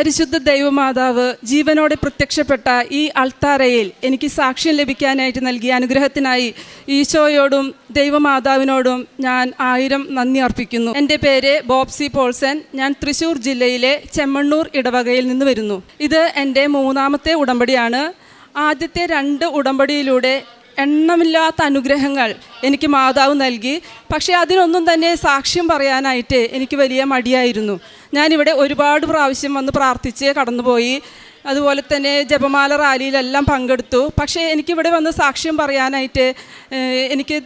പരിശുദ്ധ ദൈവമാതാവ് ജീവനോടെ പ്രത്യക്ഷപ്പെട്ട ഈ അൾത്താരയിൽ എനിക്ക് സാക്ഷ്യം ലഭിക്കാനായിട്ട് നൽകിയ അനുഗ്രഹത്തിനായി ഈശോയോടും ദൈവമാതാവിനോടും ഞാൻ ആയിരം നന്ദി അർപ്പിക്കുന്നു. എന്റെ പേര് ബോബ്സി പോൾസൻ ഞാൻ തൃശ്ശൂർ ജില്ലയിലെ ചെമ്മണ്ണൂർ ഇടവകയിൽ നിന്ന് വരുന്നു. ഇത് എന്റെ മൂന്നാമത്തെ ഉടമ്പടിയാണ്. ആദ്യത്തെ രണ്ട് ഉടമ്പടിയിലൂടെ എണ്ണമില്ലാത്ത അനുഗ്രഹങ്ങൾ എനിക്ക് മാതാവ് നൽകി. പക്ഷേ അതിനൊന്നും തന്നെ സാക്ഷ്യം പറയാനായിട്ട് എനിക്ക് വലിയ മടിയായിരുന്നു. ഞാനിവിടെ ഒരുപാട് പ്രാവശ്യം വന്ന് പ്രാർത്ഥിച്ച് കടന്നുപോയി. അതുപോലെ തന്നെ ജപമാല റാലിയിലെല്ലാം പങ്കെടുത്തു. പക്ഷേ എനിക്കിവിടെ വന്ന് സാക്ഷ്യം പറയാനായിട്ട് എനിക്ക്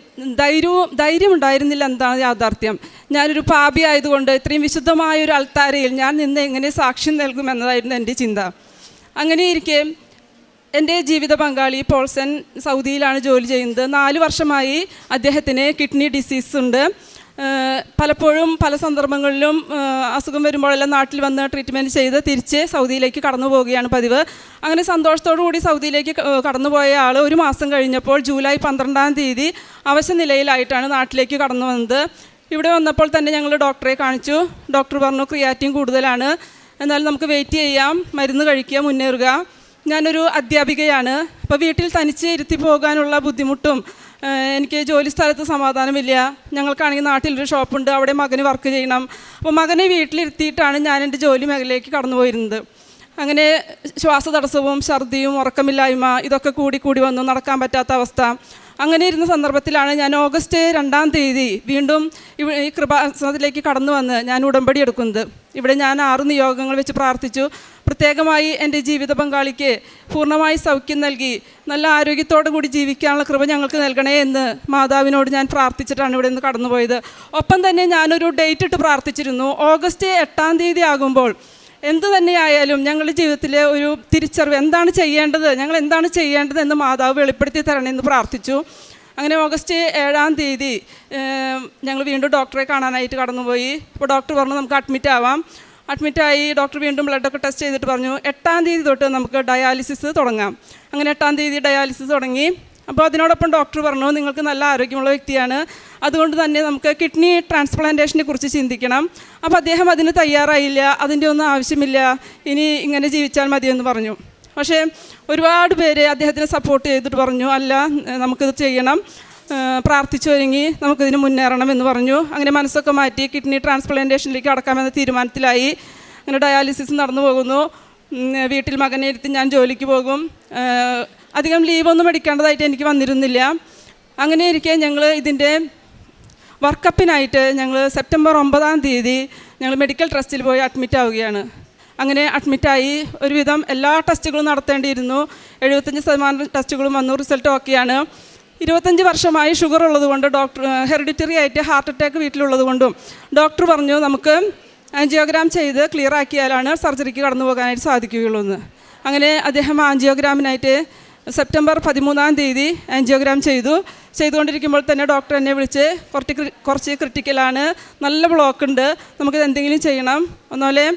ധൈര്യവും ധൈര്യം ഉണ്ടായിരുന്നില്ല എന്താണ് യാഥാർത്ഥ്യം. ഞാനൊരു പാപി ആയതുകൊണ്ട് ഇത്രയും വിശുദ്ധമായ ഒരു അൾത്താരയിൽ ഞാൻ നിന്ന് എങ്ങനെ സാക്ഷ്യം നൽകുമെന്നതായിരുന്നു എന്റെ ചിന്ത. അങ്ങനെ ഇരിക്കെ എന്റെ ജീവിത പങ്കാളി പോൾസൺ സൗദിയിലാണ് ജോലി ചെയ്യുന്നത്. നാല് വർഷമായി അദ്ദേഹത്തിന് കിഡ്നി ഡിസീസ് ഉണ്ട്. പലപ്പോഴും പല സന്ദർഭങ്ങളിലും അസുഖം വരുമ്പോഴെല്ലാം നാട്ടിൽ വന്ന് ട്രീറ്റ്മെന്റ് ചെയ്ത് തിരിച്ച് സൗദിയിലേക്ക് കടന്നു പോവുകയാണ് പതിവ്. അങ്ങനെ സന്തോഷത്തോടു കൂടി സൗദിയിലേക്ക് കടന്നു പോയ ആൾ ഒരു മാസം കഴിഞ്ഞപ്പോൾ ജൂലൈ പന്ത്രണ്ടാം തീയതി അവശ നിലയിലായിട്ടാണ് നാട്ടിലേക്ക് കടന്നു വന്നത്. ഇവിടെ വന്നപ്പോൾ തന്നെ ഞങ്ങൾ ഡോക്ടറെ കാണിച്ചു. ഡോക്ടർ പറഞ്ഞു ക്രിയാറ്റിൻ കൂടുതലാണ്. എന്നാൽ നമുക്ക് വെയിറ്റ് ചെയ്യാം. മരുന്ന് കഴിക്കുക മുന്നേറുക. ഞാനൊരു അധ്യാപികയാണ്. അപ്പോൾ വീട്ടിൽ തനിച്ച് ഇരുത്തി പോകാനുള്ള ബുദ്ധിമുട്ടും എനിക്ക് ജോലി സ്ഥലത്ത് സമാധാനമില്ല ഞങ്ങൾക്കാണെങ്കിൽ നാട്ടിലൊരു ഷോപ്പുണ്ട് അവിടെ മകന് വർക്ക് ചെയ്യണം. അപ്പോൾ മകനെ വീട്ടിലിരുത്തിയിട്ടാണ് ഞാൻ എന്റെ ജോലി മേഖലയിലേക്ക് കടന്നു പോയിരുന്നത് അങ്ങനെ ശ്വാസതടസ്സവും ഛർദിയും ഉറക്കമില്ലായ്മ ഇതൊക്കെ കൂടി കൂടി വന്നു നടക്കാൻ പറ്റാത്ത അവസ്ഥ. അങ്ങനെ ഇരുന്ന സന്ദർഭത്തിലാണ് ഞാൻ ഓഗസ്റ്റ് രണ്ടാം തീയതി വീണ്ടും ഈ കൃപാസനത്തിലേക്ക് കടന്നു വന്ന് ഞാൻ ഉടമ്പടി എടുക്കുന്നത്. ഇവിടെ ഞാൻ ആറ് നിയോഗങ്ങൾ വെച്ച് പ്രാർത്ഥിച്ചു. പ്രത്യേകമായി എന്റെ ജീവിത പങ്കാളിക്ക് പൂർണമായി സൗഖ്യം നൽകി നല്ല ആരോഗ്യത്തോടു കൂടി ജീവിക്കാനുള്ള കൃപ ഞങ്ങൾക്ക് നൽകണേ എന്ന് മാതാവിനോട് ഞാൻ പ്രാർത്ഥിച്ചിട്ടാണ് ഇവിടെ നിന്ന് കടന്നുപോയത്. ഒപ്പം തന്നെ ഞാനൊരു ഡേറ്റ് ഇട്ട് പ്രാർത്ഥിച്ചിരുന്നു. ഓഗസ്റ്റ് എട്ടാം തീയതി ആകുമ്പോൾ എന്തു തന്നെയായാലും ഞങ്ങളുടെ ജീവിതത്തിലെ ഒരു തിരിച്ചറിവ് എന്താണ് ചെയ്യേണ്ടത് ഞങ്ങൾ എന്താണ് ചെയ്യേണ്ടത് എന്ന് മാതാവ് വെളിപ്പെടുത്തി തരണമെന്ന് പ്രാർത്ഥിച്ചു. അങ്ങനെ ഓഗസ്റ്റ് ഏഴാം തീയതി ഞങ്ങൾ വീണ്ടും ഡോക്ടറെ കാണാനായിട്ട് കടന്നുപോയി. അപ്പോൾ ഡോക്ടർ പറഞ്ഞു നമുക്ക് അഡ്മിറ്റ് ആവാം. അഡ്മിറ്റായി ഡോക്ടർ വീണ്ടും ബ്ലഡൊക്കെ ടെസ്റ്റ് ചെയ്തിട്ട് പറഞ്ഞു എട്ടാം തീയതി തൊട്ട് നമുക്ക് ഡയാലിസിസ് തുടങ്ങാം. അങ്ങനെ എട്ടാം തീയതി ഡയാലിസിസ് തുടങ്ങി. അപ്പോൾ അതിനോടൊപ്പം ഡോക്ടർ പറഞ്ഞു നിങ്ങൾക്ക് നല്ല ആരോഗ്യമുള്ള വ്യക്തിയാണ്. അതുകൊണ്ട് തന്നെ നമുക്ക് കിഡ്നി ട്രാൻസ്പ്ലാന്റേഷനെ കുറിച്ച് ചിന്തിക്കണം. അപ്പോൾ അദ്ദേഹം അതിന് തയ്യാറായില്ല. അതിന്റെ ഒന്നും ആവശ്യമില്ല. ഇനി ഇങ്ങനെ ജീവിച്ചാൽ മതിയെന്ന് പറഞ്ഞു. പക്ഷേ ഒരുപാട് പേര് അദ്ദേഹത്തിനെ സപ്പോർട്ട് ചെയ്തിട്ട് പറഞ്ഞു അല്ല നമുക്കിത് ചെയ്യണം. ഏഹ് പ്രാർത്ഥിച്ചു ഒരുങ്ങി. നമുക്കിതിന് മുന്നേറണം എന്ന് പറഞ്ഞു. അങ്ങനെ മനസ്സൊക്കെ മാറ്റി കിഡ്നി ട്രാൻസ്പ്ലാന്റേഷനിലേക്ക് അടക്കാമെന്ന തീരുമാനത്തിലായി. അങ്ങനെ ഡയാലിസിസ് നടന്നു പോകുന്നു. വീട്ടിൽ മകനെ ഇരുത്തി ഞാൻ ജോലിക്ക് പോകും. അധികം ലീവൊന്നും എടുക്കേണ്ടതായിട്ട് എനിക്ക് വന്നിരുന്നില്ല. അങ്ങനെ ഇരിക്കെ ഞങ്ങൾ ഇതിന്റെ വർക്കപ്പിനായിട്ട് ഞങ്ങൾ സെപ്റ്റംബർ ഒമ്പതാം തീയതി ഞങ്ങൾ മെഡിക്കൽ ട്രസ്റ്റിൽ പോയി അഡ്മിറ്റ് ആവുകയാണ്. അങ്ങനെ അഡ്മിറ്റായി ഒരുവിധം എല്ലാ ടെസ്റ്റുകളും നടത്തേണ്ടിയിരുന്നു. എഴുപത്തഞ്ച് ശതമാനം ടെസ്റ്റുകളും വന്നു റിസൾട്ട് ഓക്കെയാണ് ഇരുപത്തഞ്ച് വർഷമായി ഷുഗർ ഉള്ളതുകൊണ്ട് ഡോക്ടർ ഹെറിഡിറ്ററി ആയിട്ട് ഹാർട്ട് അറ്റാക്ക് വീട്ടിലുള്ളത് കൊണ്ടും ഡോക്ടർ പറഞ്ഞു നമുക്ക് ആൻജിയോഗ്രാം ചെയ്ത് ക്ലിയർ ആക്കിയാലാണ് സർജറിക്ക് കടന്നു പോകാനായിട്ട് സാധിക്കുകയുള്ളൂ എന്ന് അങ്ങനെ അദ്ദേഹം ആൻജിയോഗ്രാമിനായിട്ട് സെപ്റ്റംബർ പതിമൂന്നാം തീയതി ആൻജിയോഗ്രാം ചെയ്തു. ചെയ്തുകൊണ്ടിരിക്കുമ്പോൾ തന്നെ ഡോക്ടർ എന്നെ വിളിച്ച് കുറച്ച് കുറച്ച് ക്രിട്ടിക്കലാണ് നല്ല ബ്ലോക്ക് ഉണ്ട്. നമുക്കിത് എന്തെങ്കിലും ചെയ്യണം. ഒന്നുപോലെ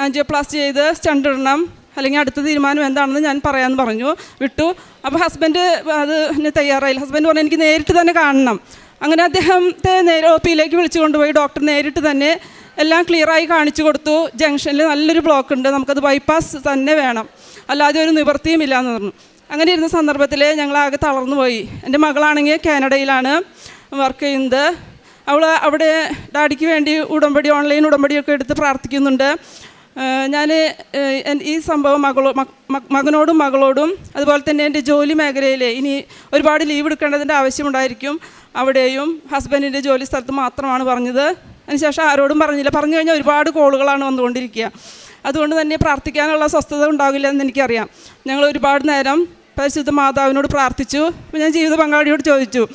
ആൻജിയോപ്ലാസ്റ്റ് ചെയ്ത് സ്റ്റണ്ട് ഇടണം. അല്ലെങ്കിൽ അടുത്ത തീരുമാനം എന്താണെന്ന് ഞാൻ പറയാമെന്ന് പറഞ്ഞു. വിട്ടു. അപ്പോൾ ഹസ്ബൻഡ് അത് എന്നെ തയ്യാറായില്ല. ഹസ്ബൻഡ് പറഞ്ഞു എനിക്ക് നേരിട്ട് തന്നെ കാണണം. അങ്ങനെ അദ്ദേഹത്തെ നേരെ ഒ പിയിലേക്ക് വിളിച്ചു കൊണ്ടുപോയി. ഡോക്ടർ നേരിട്ട് തന്നെ എല്ലാം ക്ലിയറായി കാണിച്ചു കൊടുത്തു. ജംഗ്ഷനിൽ നല്ലൊരു ബ്ലോക്ക് ഉണ്ട്. നമുക്കത് ബൈപ്പാസ് തന്നെ വേണം. അല്ലാതെ ഒരു നിവൃത്തിയും ഇല്ല എന്ന് പറഞ്ഞു. അങ്ങനെ ഇരുന്ന സന്ദർഭത്തിൽ ഞങ്ങളാകെ തളർന്നു പോയി. എന്റെ മകളാണെങ്കിൽ കാനഡയിലാണ് വർക്ക് ചെയ്യുന്നത്. അവൾ അവിടെ ഡാഡിക്ക് വേണ്ടി ഉടമ്പടി ഓൺലൈൻ ഉടമ്പടിയൊക്കെ എടുത്ത് പ്രാർത്ഥിക്കുന്നുണ്ട്. ഞാൻ ഈ സംഭവം മകളോ മക- മക- മകനോടും മകളോടും അതുപോലെ തന്നെ എന്റെ ജോലി മേഖലയിൽ ഇനി ഒരുപാട് ലീവ് എടുക്കേണ്ടതിന്റെ ആവശ്യമുണ്ടായിരിക്കും. അവിടെയും ഹസ്ബൻഡിന്റെ ജോലി സ്ഥലത്ത് മാത്രമാണ് പറഞ്ഞത്. അതിനുശേഷം ആരോടും പറഞ്ഞില്ല. പറഞ്ഞു കഴിഞ്ഞാൽ ഒരുപാട് കോളുകളാണ് വന്നുകൊണ്ടിരിക്കുക. അതുകൊണ്ട് തന്നെ പ്രാർത്ഥിക്കാനുള്ള സ്വസ്ഥത ഉണ്ടാകില്ല എന്ന് എനിക്കറിയാം. ഞങ്ങൾ ഒരുപാട് നേരം പരിശുദ്ധ മാതാവിനോട് പ്രാർത്ഥിച്ചു. ഞാൻ ജീവിത പങ്കാളിയോട് ചോദിച്ചു.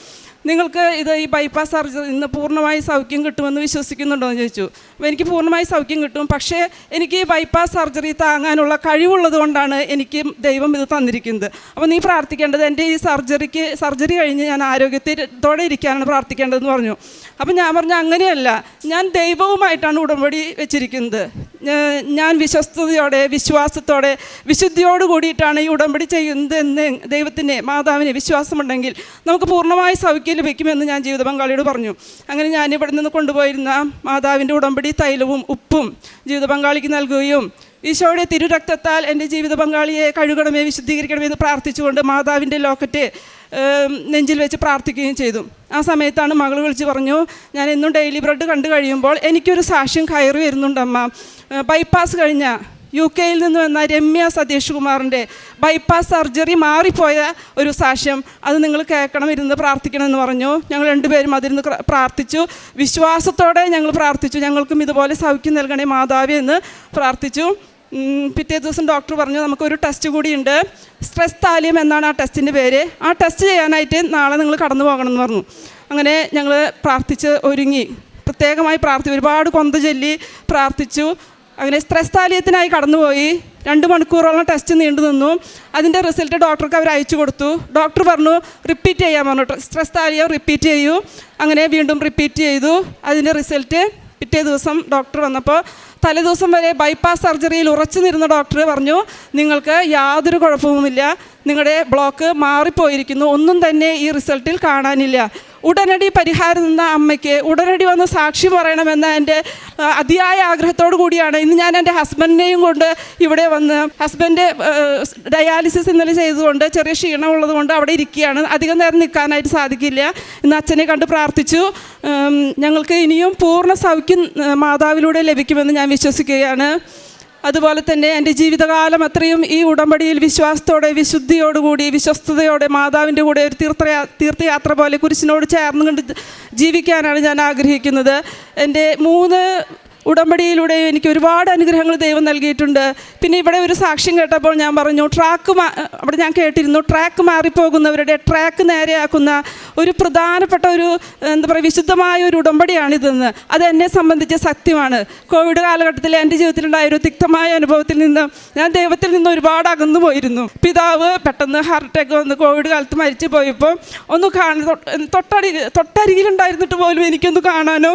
നിങ്ങൾക്ക് ഇത് ഈ ബൈപ്പാസ് സർജറി ഇന്ന് പൂർണമായി സൗഖ്യം കിട്ടുമെന്ന് വിശ്വസിക്കുന്നുണ്ടോ എന്ന് ചോദിച്ചു. അപ്പോൾ എനിക്ക് പൂർണമായി സൗഖ്യം കിട്ടും. പക്ഷേ എനിക്ക് ഈ ബൈപ്പാസ് സർജറി താങ്ങാനുള്ള കഴിവുള്ളത് കൊണ്ടാണ് എനിക്ക് ദൈവം ഇത് തന്നിരിക്കുന്നത്. അപ്പോൾ നീ പ്രാർത്ഥിക്കേണ്ടത് എന്റെ ഈ സർജറിക്ക് സർജറി കഴിഞ്ഞ് ഞാൻ ആരോഗ്യത്തോടെ ഇരിക്കാനാണ് പ്രാർത്ഥിക്കേണ്ടതെന്ന് പറഞ്ഞു. അപ്പോൾ ഞാൻ പറഞ്ഞു അങ്ങനെയല്ല. ഞാൻ ദൈവവുമായിട്ടാണ് ഉടമ്പടി വെച്ചിരിക്കുന്നത്. ഞാൻ വിശ്വസ്തയോടെ വിശ്വാസത്തോടെ വിശുദ്ധിയോട് കൂടിയിട്ടാണ് ഈ ഉടമ്പടി ചെയ്യുന്നത് എന്ന് ദൈവത്തിന്റെ മാതാവിനെ വിശ്വാസമുണ്ടെങ്കിൽ നമുക്ക് പൂർണമായി സൗഖ്യം ലഭിക്കുമെന്ന് ഞാൻ ജീവിത പങ്കാളിയോട് പറഞ്ഞു. അങ്ങനെ ഞാൻ ഇവിടെ നിന്ന് കൊണ്ടുപോയിരുന്ന മാതാവിന്റെ ഉടമ്പടി തൈലവും ഉപ്പും ജീവിത പങ്കാളിക്ക് നൽകുകയും ഈശോയുടെ തിരുരക്തത്താൽ എന്റെ ജീവിത പങ്കാളിയെ കഴുകണമേ വിശുദ്ധീകരിക്കണമേ എന്ന് പ്രാർത്ഥിച്ചുകൊണ്ട് മാതാവിന്റെ ലോക്കറ്റ് നെഞ്ചിൽ വെച്ച് പ്രാർത്ഥിക്കുകയും ചെയ്തു. ആ സമയത്താണ് മകൾ വിളിച്ച് പറഞ്ഞു ഞാൻ എന്നും ഡെയിലി ബ്രെഡ് കണ്ടു കഴിയുമ്പോൾ എനിക്കൊരു സാക്ഷ്യം കയറി വരുന്നുണ്ടമ്മ. ബൈപ്പാസ് കഴിഞ്ഞ യു കെയിൽ നിന്ന് വന്ന രമ്യ സതീഷ് കുമാറിന്റെ ബൈപ്പാസ് സർജറി മാറിപ്പോയ ഒരു സാക്ഷ്യം. അത് നിങ്ങൾ കേൾക്കണം ഇരുന്ന് പ്രാർത്ഥിക്കണം എന്ന് പറഞ്ഞു. ഞങ്ങൾ രണ്ടുപേരും അതിരുന്ന് പ്രാർത്ഥിച്ചു. വിശ്വാസത്തോടെ ഞങ്ങൾ പ്രാർത്ഥിച്ചു. ഞങ്ങൾക്കും ഇതുപോലെ സൗഖ്യം നൽകണേ മാതാവി എന്ന് പ്രാർത്ഥിച്ചു. പിറ്റേ ദിവസം ഡോക്ടർ പറഞ്ഞു നമുക്കൊരു ടെസ്റ്റ് കൂടിയുണ്ട് സ്ട്രെസ് താലിയം എന്നാണ് ആ ടെസ്റ്റിന്റെ പേര്. ആ ടെസ്റ്റ് ചെയ്യാനായിട്ട് നാളെ നിങ്ങൾ കടന്നു പോകണം എന്ന് പറഞ്ഞു. അങ്ങനെ ഞങ്ങൾ പ്രാർത്ഥിച്ച് ഒരുങ്ങി. പ്രത്യേകമായി പ്രാർത്ഥി ഒരുപാട് കൊന്ത ചൊല്ലി പ്രാർത്ഥിച്ചു. അങ്ങനെ സ്ട്രെസ് താലിയത്തിനായി കടന്നുപോയി. രണ്ട് മണിക്കൂറോളം ടെസ്റ്റ് നീണ്ടു നിന്നു. അതിന്റെ റിസൾട്ട് ഡോക്ടർക്ക് അവർ അയച്ചു കൊടുത്തു. ഡോക്ടർ പറഞ്ഞു റിപ്പീറ്റ് ചെയ്യാൻ പറഞ്ഞു സ്ട്രെസ് താലിയം റിപ്പീറ്റ് ചെയ്യൂ. അങ്ങനെ വീണ്ടും റിപ്പീറ്റ് ചെയ്തു. അതിന്റെ റിസൾട്ട് പിറ്റേ ദിവസം ഡോക്ടർ വന്നപ്പോൾ തലേദിവസം വരെ ബൈപ്പാസ് സർജറിയിൽ ഉറച്ചു നിന്ന ഡോക്ടർ പറഞ്ഞു നിങ്ങൾക്ക് യാതൊരു കുഴപ്പവുമില്ല. നിങ്ങളുടെ ബ്ലോക്ക് മാറിപ്പോയിരിക്കുന്നു. ഒന്നും തന്നെ ഈ റിസൾട്ടിൽ കാണാനില്ല. ഉടനടി പരിഹാരം നിന്ന അമ്മയ്ക്ക് ഉടനടി വന്ന് സാക്ഷി പറയണമെന്ന എന്റെ അതിയായ ആഗ്രഹത്തോടു കൂടിയാണ് ഇന്ന് ഞാൻ എന്റെ ഹസ്ബൻഡിനെയും കൊണ്ട് ഇവിടെ വന്ന് ഹസ്ബൻഡ് ഡയാലിസിസ് ഇന്നലെ ചെയ്തുകൊണ്ട് ചെറിയ ക്ഷീണമുള്ളത് കൊണ്ട് അവിടെ ഇരിക്കുകയാണ്. അധികം നേരം നിൽക്കാനായിട്ട് സാധിക്കില്ല. ഇന്ന് അച്ഛനെ കണ്ട് പ്രാർത്ഥിച്ചു. ഞങ്ങൾക്ക് ഇനിയും പൂർണ സൗഖ്യം മാതാവിലൂടെ ലഭിക്കുമെന്ന് ഞാൻ വിശ്വസിക്കുകയാണ്. അതുപോലെ തന്നെ എന്റെ ജീവിതകാലം അത്രയും ഈ ഉടമ്പടിയിൽ വിശ്വാസത്തോടെ വിശുദ്ധിയോടുകൂടി വിശ്വസ്തയോടെ മാതാവിന്റെ കൂടെ ഒരു തീർത്ഥയാ തീർത്ഥയാത്ര പോലെ കുരിശിനോട് ചേർന്ന് കൊണ്ട് ജീവിക്കാനാണ് ഞാൻ ആഗ്രഹിക്കുന്നത്. എന്റെ മൂന്ന് ഉടമ്പടിയിലൂടെ എനിക്ക് ഒരുപാട് അനുഗ്രഹങ്ങൾ ദൈവം നൽകിയിട്ടുണ്ട്. പിന്നെ ഇവിടെ ഒരു സാക്ഷ്യം കേട്ടപ്പോൾ ഞാൻ പറഞ്ഞു ട്രാക്ക് അവിടെ ഞാൻ കേട്ടിരുന്നു ട്രാക്ക് മാറിപ്പോകുന്നവരുടെ ട്രാക്ക് നേരെയാക്കുന്ന ഒരു പ്രധാനപ്പെട്ട ഒരു എന്താ പറയുക വിശുദ്ധമായ ഒരു ഉടമ്പടിയാണിതെന്ന്. അത് എന്നെ സംബന്ധിച്ച സത്യമാണ്. കോവിഡ് കാലഘട്ടത്തിൽ എന്റെ ജീവിതത്തിലുണ്ടായ ഒരു തിക്തമായ അനുഭവത്തിൽ നിന്ന് ഞാൻ ദൈവത്തിൽ നിന്ന് ഒരുപാട് അകന്നു പോയിരുന്നു. പിതാവ് പെട്ടെന്ന് ഹാർട്ട് അറ്റാക്ക് വന്ന് കോവിഡ് കാലത്ത് മരിച്ചു പോയപ്പോൾ ഒന്ന് കാണാൻ തൊട്ടടി തൊട്ടരികിലുണ്ടായിരുന്നിട്ട് പോലും എനിക്കൊന്ന് കാണാനോ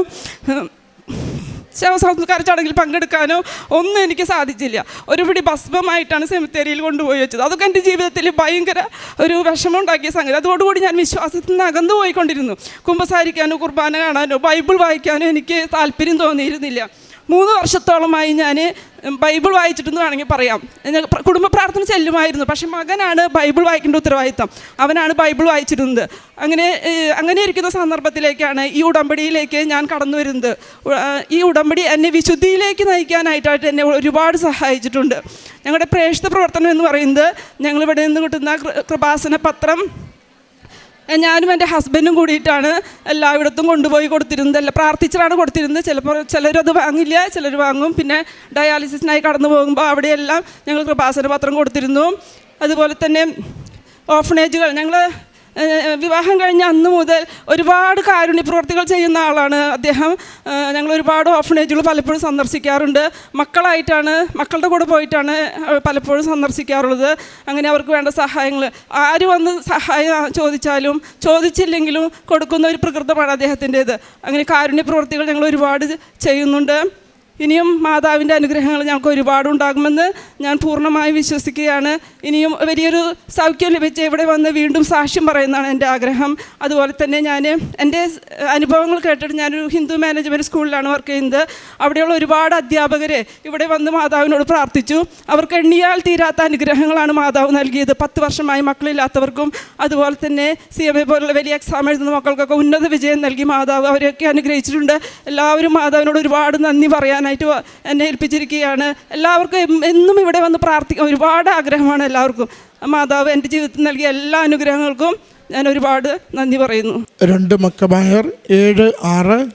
ശവസംസ്കാര ചടങ്ങിൽ പങ്കെടുക്കാനോ ഒന്നും എനിക്ക് സാധിച്ചില്ല. ഒരുപിടി ഭസ്മമായിട്ടാണ് സെമിത്തേരിയിൽ കൊണ്ടുപോയി വെച്ചത്. അതൊക്കെ എന്റെ ജീവിതത്തിൽ ഭയങ്കര ഒരു വിഷമമുണ്ടാക്കിയ സംഗതി. അതോടുകൂടി ഞാൻ വിശ്വാസത്തിൽ നിന്ന് അകന്നു പോയിക്കൊണ്ടിരുന്നു. കുമ്പസാരിക്കാനോ കുർബാന കാണാനോ ബൈബിൾ വായിക്കാനോ എനിക്ക് താല്പര്യം തോന്നിയിരുന്നില്ല. മൂന്ന് വർഷത്തോളമായി ഞാൻ ബൈബിൾ വായിച്ചിട്ടെന്ന് വേണമെങ്കിൽ പറയാം. കുടുംബ പ്രാർത്ഥന ചെല്ലുമായിരുന്നു. പക്ഷെ മകനാണ് ബൈബിൾ വായിക്കേണ്ട ഉത്തരവാദിത്തം. അവനാണ് ബൈബിൾ വായിച്ചിരുന്നത്. അങ്ങനെ അങ്ങനെ ഇരിക്കുന്ന സന്ദർഭത്തിലേക്കാണ് ഈ ഉടമ്പടിയിലേക്ക് ഞാൻ കടന്നു വരുന്നത്. ഈ ഉടമ്പടി എന്നെ വിശുദ്ധിയിലേക്ക് നയിക്കാനായിട്ടായിട്ട് എന്നെ ഒരുപാട് സഹായിച്ചിട്ടുണ്ട്. ഞങ്ങളുടെ പ്രേക്ഷിത പ്രവർത്തനം എന്ന് പറയുന്നത് ഞങ്ങളിവിടെ നിന്ന് കിട്ടുന്ന കൃപാസന പത്രം ഞാനും എന്റെ ഹസ്ബൻഡും കൂടിയിട്ടാണ് എല്ലായിടത്തും കൊണ്ടുപോയി കൊടുത്തിരുന്നത്. അല്ല പ്രാർത്ഥിച്ചിട്ടാണ് കൊടുത്തിരുന്നത്. ചിലപ്പോൾ ചിലരത് വാങ്ങില്ല ചിലർ വാങ്ങും. പിന്നെ ഡയാലിസിസിനായി കടന്നു പോകുമ്പോൾ അവിടെയെല്ലാം ഞങ്ങൾ കൃപാസന പത്രം കൊടുത്തിരുന്നു. അതുപോലെ തന്നെ ഓഫനേജുകൾ ഞങ്ങൾ വിവാഹം കഴിഞ്ഞ അന്ന് മുതൽ ഒരുപാട് കാരുണ്യ പ്രവർത്തികൾ ചെയ്യുന്ന ആളാണ് അദ്ദേഹം. ഞങ്ങൾ ഒരുപാട് ഓഫണേജുകൾ പലപ്പോഴും സന്ദർശിക്കാറുണ്ട്. മക്കളായിട്ടാണ് മക്കളുടെ കൂടെ പോയിട്ടാണ് പലപ്പോഴും സന്ദർശിക്കാറുള്ളത്. അങ്ങനെ അവർക്ക് വേണ്ട സഹായങ്ങൾ ആര് വന്ന് സഹായം ചോദിച്ചാലും ചോദിച്ചില്ലെങ്കിലും കൊടുക്കുന്ന ഒരു പ്രകൃതമാണ് അദ്ദേഹത്തിന്റേത്. അങ്ങനെ കാരുണ്യ പ്രവർത്തികൾ ഞങ്ങൾ ഒരുപാട് ചെയ്യുന്നുണ്ട്. ഇനിയും മാതാവിന്റെ അനുഗ്രഹങ്ങൾ ഞങ്ങൾക്ക് ഒരുപാട് ഉണ്ടാകുമെന്ന് ഞാൻ പൂർണമായി വിശ്വസിക്കുകയാണ്. ഇനിയും വലിയൊരു സൗഖ്യം ലഭിച്ച് ഇവിടെ വന്ന് വീണ്ടും സാക്ഷ്യം പറയുന്നതാണ് എന്റെ ആഗ്രഹം. അതുപോലെ തന്നെ ഞാൻ എന്റെ അനുഭവങ്ങൾ കേട്ടിട്ട് ഞാനൊരു ഹിന്ദു മാനേജ്മെന്റ് സ്കൂളിലാണ് വർക്ക് ചെയ്യുന്നത്. അവിടെയുള്ള ഒരുപാട് അധ്യാപകർ ഇവിടെ വന്ന് മാതാവിനോട് പ്രാർത്ഥിച്ചു. അവർക്ക് എണ്ണിയാൽ തീരാത്ത അനുഗ്രഹങ്ങളാണ് മാതാവ് നൽകിയത്. പത്ത് വർഷമായി മക്കളില്ലാത്തവർക്കും അതുപോലെ തന്നെ സി എം എ പോലുള്ള വലിയ എക്സാം എഴുതുന്ന മക്കൾക്കൊക്കെ ഉന്നത വിജയം നൽകി മാതാവ് അവരെയൊക്കെ അനുഗ്രഹിച്ചിട്ടുണ്ട്. എല്ലാവരും മാതാവിനോട് ഒരുപാട് നന്ദി പറയാനായിട്ട് വ- എന്നെ ഏൽപ്പിച്ചിരിക്കുകയാണ്. എല്ലാവർക്കും എന്നും ഇവിടെ വന്ന് പ്രാർത്ഥിക്കാൻ ഒരുപാട് ആഗ്രഹമാണ് എല്ലാവർക്കും. മാതാവ് എന്റെ ജീവിതത്തിൽ നൽകിയ എല്ലാ അനുഗ്രഹങ്ങൾക്കും ഞാൻ ഒരുപാട് നന്ദി പറയുന്നു. രണ്ട് മക്കബായർ ഏഴ് ആറ്.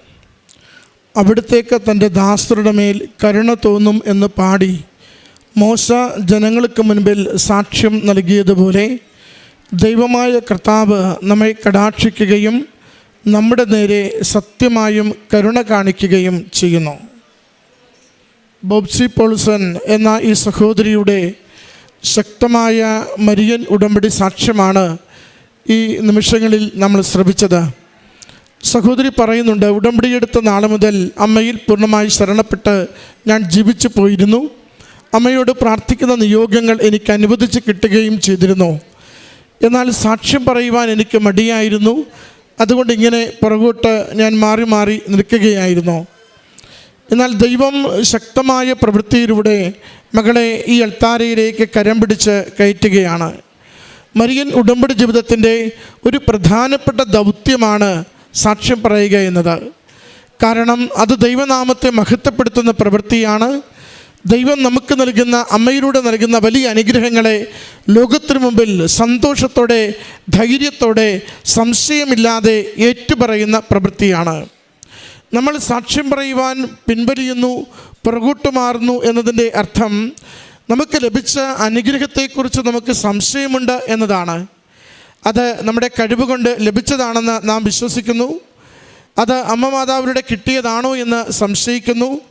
അവിടത്തേക്ക് തന്റെ ദാസരുടെ മേൽ കരുണ തോന്നും എന്ന് പാടി മോശ ജനങ്ങൾക്ക് മുൻപിൽ സാക്ഷ്യം നൽകിയതുപോലെ ദൈവമായ കർത്താവ് നമ്മെ കടാക്ഷിക്കുകയും നമ്മുടെ നേരെ സത്യമായും കരുണ കാണിക്കുകയും ചെയ്യുന്നു. ബോബ്സി പോൾസൺ എന്ന ഈ സഹോദരിയുടെ ശക്തമായ മരിയൻ ഉടമ്പടി സാക്ഷ്യമാണ് ഈ നിമിഷങ്ങളിൽ നമ്മൾ ശ്രമിച്ചത്. സഹോദരി പറയുന്നുണ്ട് ഉടമ്പടിയെടുത്ത നാളെ മുതൽ അമ്മയിൽ പൂർണമായി ശരണപ്പെട്ട് ഞാൻ ജീവിച്ചു പോയിരുന്നു. അമ്മയോട് പ്രാർത്ഥിക്കുന്ന നിയോഗങ്ങൾ എനിക്ക് അനുവദിച്ച് കിട്ടുകയും ചെയ്തിരുന്നു. എന്നാൽ സാക്ഷ്യം പറയുവാൻ എനിക്ക് മടിയായിരുന്നു. അതുകൊണ്ട് ഇങ്ങനെ പുറകോട്ട് ഞാൻ മാറി മാറി നിൽക്കുകയായിരുന്നു. എന്നാൽ ദൈവം ശക്തമായ പ്രവൃത്തിയിലൂടെ മകളെ ഈ അൾത്താരയിലേക്ക് കരം പിടിച്ച് കയറ്റുകയാണ്. മരിയൻ ഉടമ്പടി ജീവിതത്തിന്റെ ഒരു പ്രധാനപ്പെട്ട ദൗത്യമാണ് സാക്ഷ്യം പറയുക എന്നത്. കാരണം അത് ദൈവനാമത്തെ മഹത്വപ്പെടുത്തുന്ന പ്രവൃത്തിയാണ്. ദൈവം നമുക്ക് നൽകുന്ന അമ്മയിലൂടെ നൽകുന്ന വലിയ അനുഗ്രഹങ്ങളെ ലോകത്തിനു മുമ്പിൽ സന്തോഷത്തോടെ ധൈര്യത്തോടെ സംശയമില്ലാതെ ഏറ്റുപറയുന്ന പ്രവൃത്തിയാണ്. നമ്മൾ സാക്ഷ്യം പറയുവാൻ പിൻവലിയുന്നു പുറകോട്ടുമാറുന്നു എന്നതിന്റെ അർത്ഥം നമുക്ക് ലഭിച്ച അനുഗ്രഹത്തെക്കുറിച്ച് നമുക്ക് സംശയമുണ്ട് എന്നതാണ്. അത് നമ്മുടെ കഴിവ് കൊണ്ട് ലഭിച്ചതാണെന്ന് നാം വിശ്വസിക്കുന്നു. അത് അമ്മ മാതാവിലൂടെ കിട്ടിയതാണോ എന്ന് സംശയിക്കുന്നു.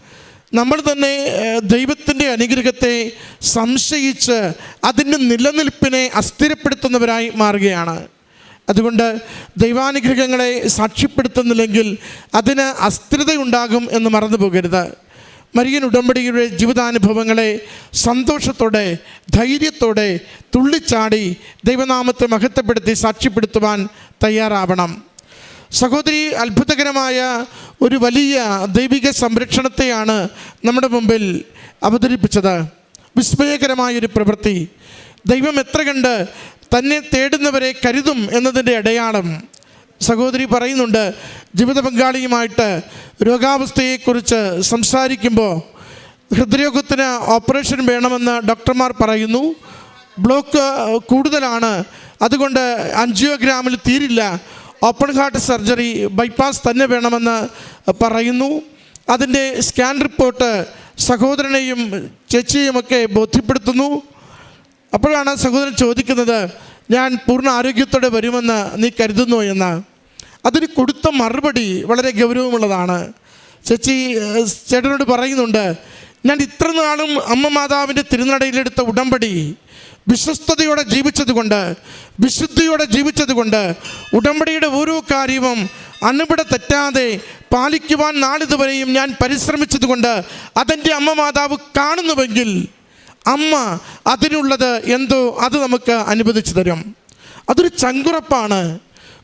നമ്മൾ തന്നെ ദൈവത്തിന്റെ അനുഗ്രഹത്തെ സംശയിച്ച് അതിന്റെ നിലനിൽപ്പിനെ അസ്ഥിരപ്പെടുത്തുന്നവരായി മാറുകയാണ്. അതുകൊണ്ട് ദൈവാനുഗ്രഹങ്ങളെ സാക്ഷ്യപ്പെടുത്തുന്നില്ലെങ്കിൽ അതിന് അസ്ഥിരതയുണ്ടാകും എന്ന് മറന്നു പോകരുത്. മരിയൻ ഉടമ്പടിയുടെ ജീവിതാനുഭവങ്ങളെ സന്തോഷത്തോടെ ധൈര്യത്തോടെ തുള്ളിച്ചാടി ദൈവനാമത്തെ മഹത്വപ്പെടുത്തി സാക്ഷ്യപ്പെടുത്തുവാൻ തയ്യാറാവണം. സഹോദരി അത്ഭുതകരമായ ഒരു വലിയ ദൈവിക സംരക്ഷണത്തെയാണ് നമ്മുടെ മുമ്പിൽ അവതരിപ്പിച്ചത്. വിസ്മയകരമായൊരു പ്രവൃത്തി. ദൈവം എത്ര കണ്ട് തന്നെ തേടുന്നവരെ കരുതും എന്നതിന്റെ അടയാളം സഹോദരി പറയുന്നുണ്ട് ജീവിത പങ്കാളിയുമായിട്ട് രോഗാവസ്ഥയെക്കുറിച്ച് സംസാരിക്കുമ്പോൾ ഹൃദ്രോഗത്തിന് ഓപ്പറേഷൻ വേണമെന്ന് ഡോക്ടർമാർ പറയുന്നു. ബ്ലോക്ക് കൂടുതലാണ്. അതുകൊണ്ട് അഞ്ചിയോഗ്രാമിൽ തീരില്ല. ഓപ്പൺ ഹാർട്ട് സർജറി ബൈപ്പാസ് തന്നെ വേണമെന്ന് പറയുന്നു. അതിന്റെ സ്കാൻ റിപ്പോർട്ട് സഹോദരനെയും ചേച്ചിയുമൊക്കെ ബോധ്യപ്പെടുത്തുന്നു. അപ്പോഴാണ് സഹോദരൻ ചോദിക്കുന്നത് ഞാൻ പൂർണ ആരോഗ്യത്തോടെ വരുമെന്ന് നീ കരുതുന്നു എന്ന്. അതിന് കൊടുത്ത മറുപടി വളരെ ഗൗരവമുള്ളതാണ്. ചേച്ചി ചേട്ടനോട് പറയുന്നുണ്ട് ഞാൻ ഇത്ര നാളും അമ്മ മാതാവിന്റെ തിരുനടയിലെടുത്ത ഉടമ്പടി വിശ്വസ്തയോടെ ജീവിച്ചതുകൊണ്ട് വിശുദ്ധിയോടെ ജീവിച്ചതുകൊണ്ട് ഉടമ്പടിയുടെ ഓരോ കാര്യവും അണുപിട തെറ്റാതെ പാലിക്കുവാൻ നാളിതുവരെയും ഞാൻ പരിശ്രമിച്ചതുകൊണ്ട് അതെന്റെ അമ്മ മാതാവ് കാണുന്നുവെങ്കിൽ അമ്മ അതിനുള്ളത് എന്തോ അത് നമുക്ക് അനുവദിച്ചു തരും. അതൊരു ചങ്കുറപ്പാണ്.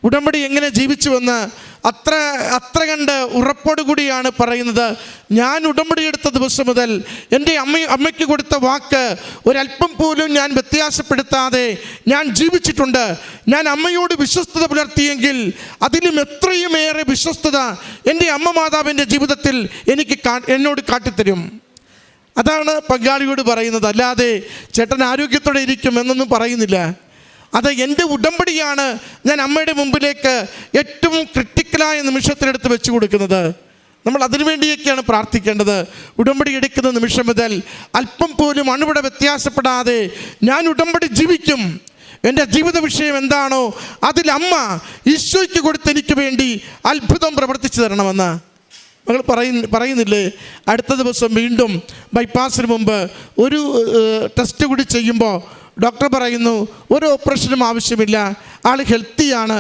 ഉടമ്പടി എങ്ങനെ ജീവിച്ചുവെന്ന് അത്ര അത്ര കണ്ട് ഉറപ്പോടുകൂടിയാണ് പറയുന്നത്. ഞാൻ ഉടമ്പടി എടുത്ത ദിവസം മുതൽ എന്റെ അമ്മ അമ്മയ്ക്ക് കൊടുത്ത വാക്ക് ഒരല്പം പോലും ഞാൻ വ്യത്യാസപ്പെടുത്താതെ ഞാൻ ജീവിച്ചിട്ടുണ്ട്. ഞാൻ അമ്മയോട് വിശ്വസ്തത പുലർത്തിയെങ്കിൽ അതിലും എത്രയുമേറെ വിശ്വസ്തത എന്റെ അമ്മ മാതാവിന്റെ ജീവിതത്തിൽ എനിക്ക് എന്നോട് കാട്ടിത്തരും. അതാണ് പങ്കാളിയോട് പറയുന്നത്. അല്ലാതെ ചേട്ടൻ ആരോഗ്യത്തോടെ ഇരിക്കും എന്നൊന്നും പറയുന്നില്ല. അത് എന്റെ ഉടമ്പടിയാണ് ഞാൻ അമ്മയുടെ മുമ്പിലേക്ക് ഏറ്റവും ക്രിട്ടിക്കലായ നിമിഷത്തിലെടുത്ത് വെച്ച് കൊടുക്കുന്നത്. നമ്മൾ അതിനു വേണ്ടിയൊക്കെയാണ് പ്രാർത്ഥിക്കേണ്ടത്. ഉടമ്പടി എടുക്കുന്ന നിമിഷം മുതൽ അല്പം പോലും അണുവിടെ വ്യത്യാസപ്പെടാതെ ഞാൻ ഉടമ്പടി ജീവിക്കും. എന്റെ ജീവിത വിഷയം എന്താണോ അതിൽ അമ്മ ഈശോയ്ക്ക് കൊടുത്ത് എനിക്ക് വേണ്ടി അത്ഭുതം പ്രവർത്തിച്ചു തരണമെന്ന്. മകൾ പറയുന്ന പറയുന്നില്ലേ? അടുത്ത ദിവസം വീണ്ടും ബൈപ്പാസിന് മുമ്പ് ഒരു ടെസ്റ്റ് കൂടി ചെയ്യുമ്പോൾ ഡോക്ടർ പറയുന്നു ഒരു ഓപ്പറേഷനും ആവശ്യമില്ല. ആൾ ഹെൽത്തിയാണ്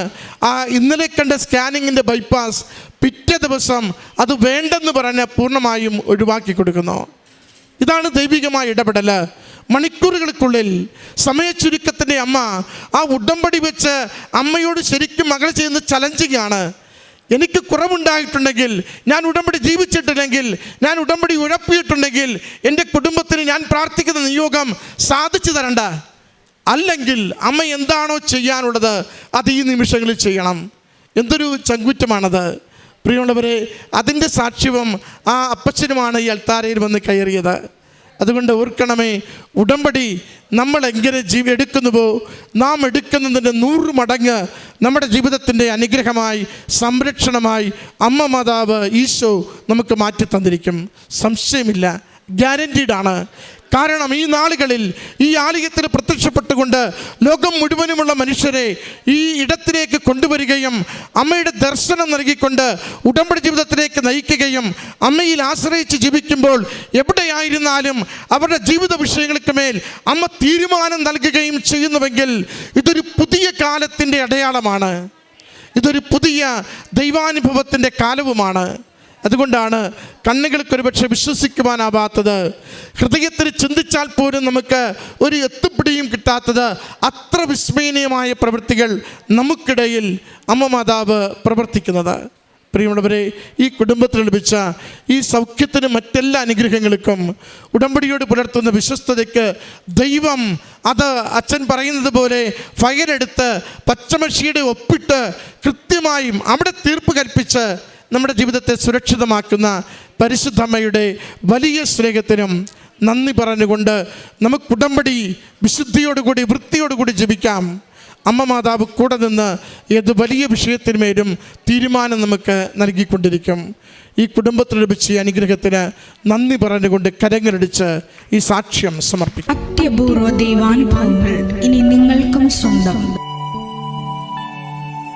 ആ ഇന്നലെ കണ്ട സ്കാനിങ്ങിന്റെ ബൈപ്പാസ് പിറ്റേ ദിവസം അത് വേണ്ടെന്ന് പറഞ്ഞ് പൂർണമായും ഒഴിവാക്കി കൊടുക്കുന്നു. ഇതാണ് ദൈവികമായ ഇടപെടൽ മണിക്കൂറുകൾക്കുള്ളിൽ സമയച്ചുരുക്കത്തിന്റെ അമ്മ ആ ഉടമ്പടി വെച്ച് അമ്മയോട് ശരിക്കും മകൾ ചെയ്യുന്ന ചലഞ്ചിങ്ങാണ് എനിക്ക് കുറവുണ്ടായിട്ടുണ്ടെങ്കിൽ ഞാൻ ഉടമ്പടി ജീവിച്ചിട്ടില്ലെങ്കിൽ ഞാൻ ഉടമ്പടി ഉഴപ്പിയിട്ടുണ്ടെങ്കിൽ എന്റെ കുടുംബത്തിന് ഞാൻ പ്രാർത്ഥിക്കുന്ന നിയോഗം സാധിച്ചു തരണ്ട. അല്ലെങ്കിൽ അമ്മ എന്താണോ ചെയ്യാനുള്ളത് അത് ഈ നിമിഷങ്ങളിൽ ചെയ്യണം. എന്തൊരു ചങ്കുറ്റമാണത്. പ്രിയമുള്ളവരെ അതിന്റെ സാക്ഷ്യവും ആ അപ്പച്ചനുമാണ് ഈ അൽത്താരയിൽ വന്ന് കയറിയത്. അതുകൊണ്ട് ഓർക്കണമേ ഉടമ്പടി നമ്മൾ എങ്ങനെ ജീവി എടുക്കുന്നുവോ നാം എടുക്കുന്നതിന്റെ നൂറ് മടങ്ങ് നമ്മുടെ ജീവിതത്തിന്റെ അനുഗ്രഹമായി സംരക്ഷണമായി അമ്മ മാതാവ് ഈശോ നമുക്ക് മാറ്റി തന്നിരിക്കും. സംശയമില്ല. ഗ്യാരന്റീഡാണ് കാരണം ഈ നാളുകളിൽ ഈ ആലയത്തിൽ പ്രത്യക്ഷപ്പെട്ടുകൊണ്ട് ലോകം മുഴുവനുമുള്ള മനുഷ്യരെ ഈ ഇടത്തിലേക്ക് കൊണ്ടുവരികയും അമ്മയുടെ ദർശനം നൽകിക്കൊണ്ട് ഉടമ്പടി ജീവിതത്തിലേക്ക് നയിക്കുകയും അമ്മയിൽ ആശ്രയിച്ച് ജീവിക്കുമ്പോൾ എവിടെയായിരുന്നാലും അവരുടെ ജീവിത വിഷയങ്ങൾക്ക് മേൽ അമ്മ തീരുമാനം നൽകുകയും ചെയ്യുന്നുവെങ്കിൽ ഇതൊരു പുതിയ കാലത്തിന്റെ അടയാളമാണ്. ഇതൊരു പുതിയ ദൈവാനുഭവത്തിന്റെ കാലവുമാണ്. അതുകൊണ്ടാണ് കണ്ണുകൾക്ക് ഒരുപക്ഷെ വിശ്വസിക്കുവാനാവാത്തത്. ഹൃദയത്തിൽ ചിന്തിച്ചാൽ പോലും നമുക്ക് ഒരു എത്തുപിടിയും കിട്ടാത്തത് അത്ര വിസ്മയനീയമായ പ്രവൃത്തികൾ നമുക്കിടയിൽ അമ്മ മാതാവ് പ്രവർത്തിക്കുന്നത്. പ്രിയമുള്ളവരെ ഈ കുടുംബത്തിൽ ലഭിച്ച ഈ സൗഖ്യത്തിന് മറ്റെല്ലാ അനുഗ്രഹങ്ങൾക്കും ഉടമ്പടിയോട് പുലർത്തുന്ന വിശ്വസ്തതയ്ക്ക് ദൈവം അത് അച്ഛൻ പറയുന്നത് പോലെ ഫയലെടുത്ത് പച്ചമഷിയുടെ ഒപ്പിട്ട് കൃത്യമായും അവിടെ തീർപ്പ് കൽപ്പിച്ച് നമ്മുടെ ജീവിതത്തെ സുരക്ഷിതമാക്കുന്ന പരിശുദ്ധമ്മയുടെ വലിയ സ്നേഹത്തിനും നന്ദി പറഞ്ഞുകൊണ്ട് നമുക്ക് ഉടമ്പടി വിശുദ്ധിയോടുകൂടി വൃത്തിയോടുകൂടി ജപിക്കാം അമ്മ മാതാവ് കൂടെ നിന്ന് ഏത് വലിയ വിഷയത്തിന്മേലും തീരുമാനം നമുക്ക് നൽകിക്കൊണ്ടിരിക്കും. ഈ കുടുംബത്തിന് ലഭിച്ച അനുഗ്രഹത്തിന് നന്ദി പറഞ്ഞുകൊണ്ട് കരങ്ങളടിച്ച് ഈ സാക്ഷ്യം സമർപ്പിക്കും. അത്യപൂർവ ദൈവാനുഭവങ്ങൾ ഇനി നിങ്ങൾക്കും സ്വന്തം.